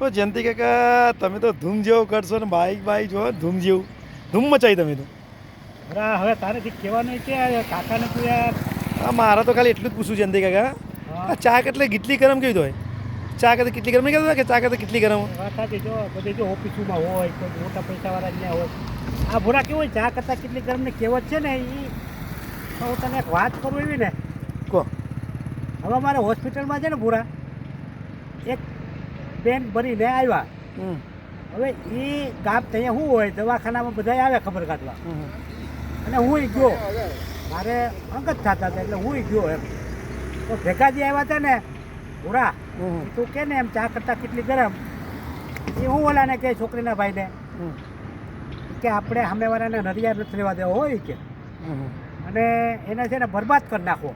ઓ જયંતિ કાકા તમે તો ધૂમ જેવું કરશો ને બાઈક બાઈક જો ધૂમ જેવું. ધૂમ મચાવી તમે તો. હવે તારેથી કહેવાનું કે કાકાને તું હા મારે તો ખાલી એટલું જ પૂછવું જયંતિ કાકા. આ ચા કેટલે કેટલી ગરમ કેવી હોય? ચા કરતા કેટલી ગરમ? કહેતા કે ચા કરતા કેટલી ગરમ જો બધી જો ઓફિસોમાં હોય કોઈ મોટા પૈસાવાળા અહીંયા હોય. આ ભૂરા કેવું હોય ચા કરતાં કેટલી ગરમ ને કહેવત છે ને એ હું તને એક વાત કરું એવી ને. કહો હવે અમારે હોસ્પિટલમાં છે ને ભૂરા એક બેન ભરીને આવ્યા. હવે એ ગામ ત્યાં શું હોય? દવાખાનામાં બધા આવે ખબર કાઢવા. અને હું ગયો. મારે અંગત થતા હતા એટલે હું ગયો એમ. તો ભેગા જે આવ્યા હતા ને ઘોડા તું કે ને એમ ચા કરતાં કેટલી ગરમ? એ હું ઓલાને કે છોકરીના ભાઈને. કે આપણે સામેવાળાને નરિયા નથી લેવા દેવો હોય કે. અને એને છે ને બરબાદ કરી નાખો.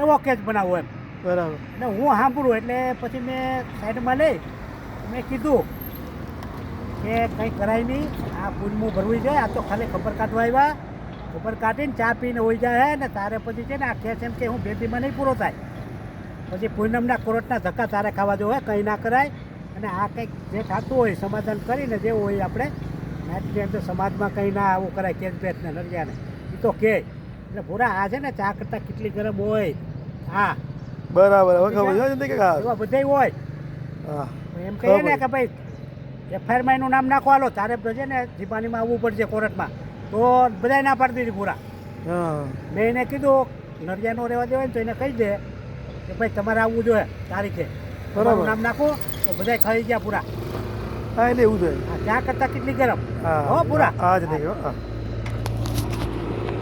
એવો કેસ બનાવવો એમ. બરાબર. એટલે હું સાંભળું એટલે પછી મેં સાઈડમાં લઈ મેં કીધું કે કંઈ કરાય નહીં, આ પૂનમું ભરવું જાય આ તો ખાલી ખબર કાઢવા આવ્યા ખબર કાઢીને ચા પીને હોઈ જાય ને તારે પછી છે ને આ કેસ એમ કે હું બેબીમાં નહીં પૂરો થાય. પછી પૂનમના કોર્ટના ધક્કા તારે ખાવા જો હોય કંઈ ના કરાય. અને આ કંઈક જે થતું હોય, સમાધાન કરીને જેવું હોય આપણે એમ તો સમાજમાં કંઈ ના આવું કરાય કેસ બેસ ને નરિયાને એ તો કે, એટલે પૂરા આ છે ને ચા કરતાં કેટલી ગરમ હોય. હા. બરાબર હવે ખબર છે કે એવા બધાય હોય. હા એમ કહીએ ને કે ભાઈ એફઆઈઆરમાં એનું નામ નાખો હાલો તારે છે ને જીપાનીમાં આવવું પડશે કોર્ટમાં. તો બધાય ના પાડી દીધી પૂરા. હા. મેં એને કીધું નરિયાનો રહેવા દેવાય ને તો એને કહી દે કે ભાઈ તમારે આવવું જોઈએ તારીખે. બરાબર. નામ નાખો તો બધાય ખાઈ ગયા પૂરા. હા એટલે એવું જોઈએ ત્યાં ચા કરતાં કેટલી ગરમ? હા હો પૂરા. હા જ નહીં હા.